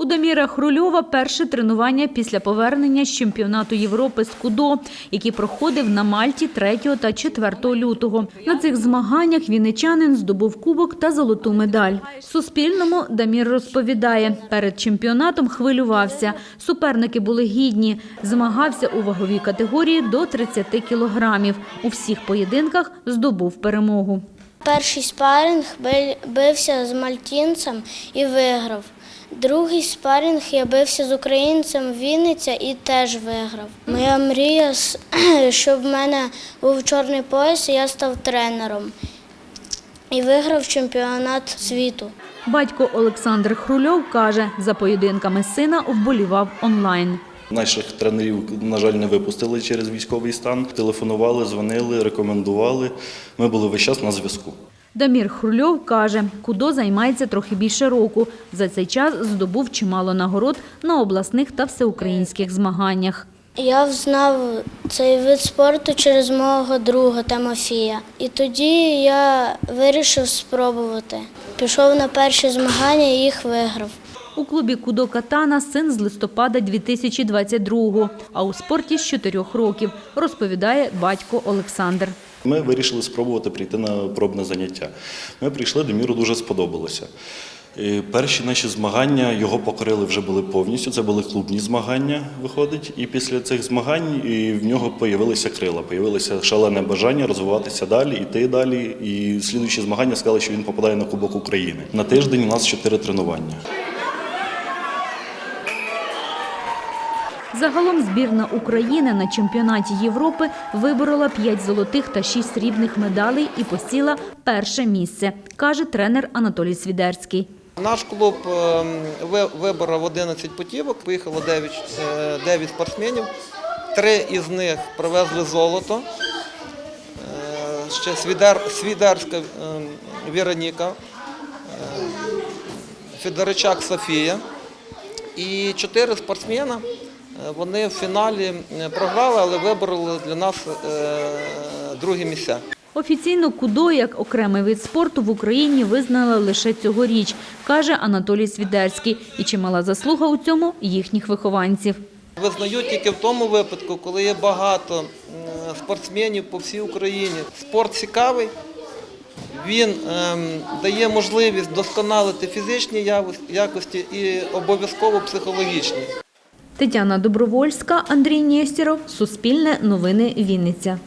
У Даміра Хрульова перше тренування після повернення з чемпіонату Європи з кудо, який проходив на Мальті 3 та 4 лютого. На цих змаганнях вінничанин здобув кубок та золоту медаль. Суспільному Дамір розповідає, перед чемпіонатом хвилювався. Суперники були гідні. Змагався у ваговій категорії до 30 кілограмів. У всіх поєдинках здобув перемогу. Перший спаринг би- бився з мальтінцем і виграв. Другий спаринг я бився з українцем Вінниця і теж виграв. Моя мрія, щоб в мене був чорний пояс, і я став тренером і виграв чемпіонат світу. Батько Олександр Хрульов каже, за поєдинками сина вболівав онлайн. Наших тренерів, на жаль, не випустили через військовий стан. Телефонували, дзвонили, рекомендували. Ми були весь час на зв'язку. Дамір Хрульов каже, кудо займається трохи більше року. За цей час здобув чимало нагород на обласних та всеукраїнських змаганнях. Я взнав цей вид спорту через мого друга Тимофія. І тоді я вирішив спробувати. Пішов на перші змагання і їх виграв. У клубі Кудо Катана син з листопада 2022-го, а у спорті з 4 років, розповідає батько Олександр. Ми вирішили спробувати прийти на пробне заняття. Ми прийшли, Деміру дуже сподобалося. Перші наші змагання його покорили вже були повністю. Це були клубні змагання, виходить. І після цих змагань в нього появилися крила, появилося шалене бажання розвиватися далі, йти далі. І слідуючі змагання сказали, що він попадає на Кубок України. На тиждень у нас чотири тренування. Загалом збірна України на чемпіонаті Європи виборола 5 золотих та 6 срібних медалей і посіла перше місце, каже тренер Анатолій Свідерський. Наш клуб ем, виборов 11 путівок, поїхало 9, е, 9 спортсменів. Три із них привезли золото. Е, Ще Свідерська ем, Віроніка, е, Федоричак Софія. І чотири спортсмена. Вони в фіналі програли, але вибороли для нас е, другі місця. Офіційно кудо як окремий вид спорту в Україні визнали лише цьогоріч, каже Анатолій Свідерський. І чимала заслуга у цьому їхніх вихованців. Визнають тільки в тому випадку, коли є багато спортсменів по всій Україні. Спорт цікавий, він ем, дає можливість досконалити фізичні якості і обов'язково психологічні. Тетяна Добровольська, Андрій Нєстєров, Суспільне новини Вінниця.